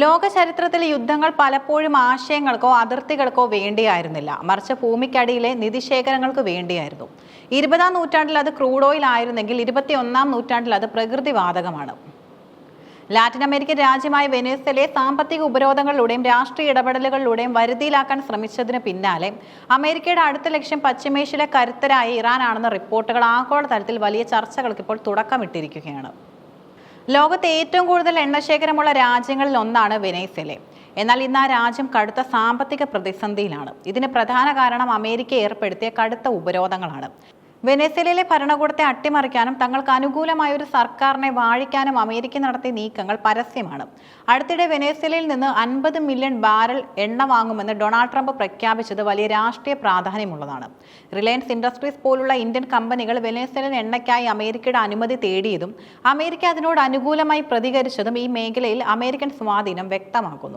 ലോക ചരിത്രത്തിലെ യുദ്ധങ്ങൾ പലപ്പോഴും ആശയങ്ങൾക്കോ അതിർത്തികൾക്കോ വേണ്ടിയായിരുന്നില്ല. മറിച്ച് ഭൂമിക്കടിയിലെ നിധിശേഖരങ്ങൾക്ക് വേണ്ടിയായിരുന്നു. ഇരുപതാം നൂറ്റാണ്ടിൽ അത് ക്രൂഡ് ഓയിൽ ആയിരുന്നെങ്കിൽ ഇരുപത്തിയൊന്നാം നൂറ്റാണ്ടിൽ അത് പ്രകൃതിവാതകമാണ്. ലാറ്റിൻ അമേരിക്കൻ രാജ്യമായ വെനസ്വലയെ സാമ്പത്തിക ഉപരോധങ്ങളിലൂടെയും രാഷ്ട്രീയ ഇടപെടലുകളിലൂടെയും വരുതിയിലാക്കാൻ ശ്രമിച്ചതിന് പിന്നാലെ അമേരിക്കയുടെ അടുത്ത ലക്ഷ്യം പശ്ചിമേഷ്യയിലെ കരുത്തരായ ഇറാനാണെന്ന റിപ്പോർട്ടുകൾ ആഗോളതലത്തിൽ വലിയ ചർച്ചകൾക്ക് ഇപ്പോൾ തുടക്കമിട്ടിരിക്കുകയാണ്. ലോകത്തെ ഏറ്റവും കൂടുതൽ എണ്ണശേഖരമുള്ള രാജ്യങ്ങളിൽ ഒന്നാണ് വെനേസ്വലെ. എന്നാൽ ഇന്ന് ആ രാജ്യം കടുത്ത സാമ്പത്തിക പ്രതിസന്ധിയിലാണ്. ഇതിന് പ്രധാന കാരണം അമേരിക്ക ഏർപ്പെടുത്തിയ കടുത്ത ഉപരോധങ്ങളാണ്. വെനേസ്വലയിലെ ഭരണകൂടത്തെ അട്ടിമറിക്കാനും തങ്ങൾക്ക് അനുകൂലമായ ഒരു സർക്കാരിനെ വാഴിക്കാനും അമേരിക്ക നടത്തിയ നീക്കങ്ങൾ പരസ്യമാണ്. അടുത്തിടെ വെനസ്വേലയിൽ നിന്ന് അൻപത് മില്യൺ ബാരൽ എണ്ണ വാങ്ങുമെന്ന് ഡൊണാൾഡ് ട്രംപ് പ്രഖ്യാപിച്ചത് വലിയ രാഷ്ട്രീയ പ്രാധാന്യമുള്ളതാണ്. റിലയൻസ് ഇൻഡസ്ട്രീസ് പോലുള്ള ഇന്ത്യൻ കമ്പനികൾ വെനസ്വേലൻ എണ്ണയ്ക്കായി അമേരിക്കയുടെ അനുമതി തേടിയതും അമേരിക്ക അതിനോട് അനുകൂലമായി പ്രതികരിച്ചതും ഈ മേഖലയിൽ അമേരിക്കൻ സ്വാധീനം വ്യക്തമാക്കുന്നു.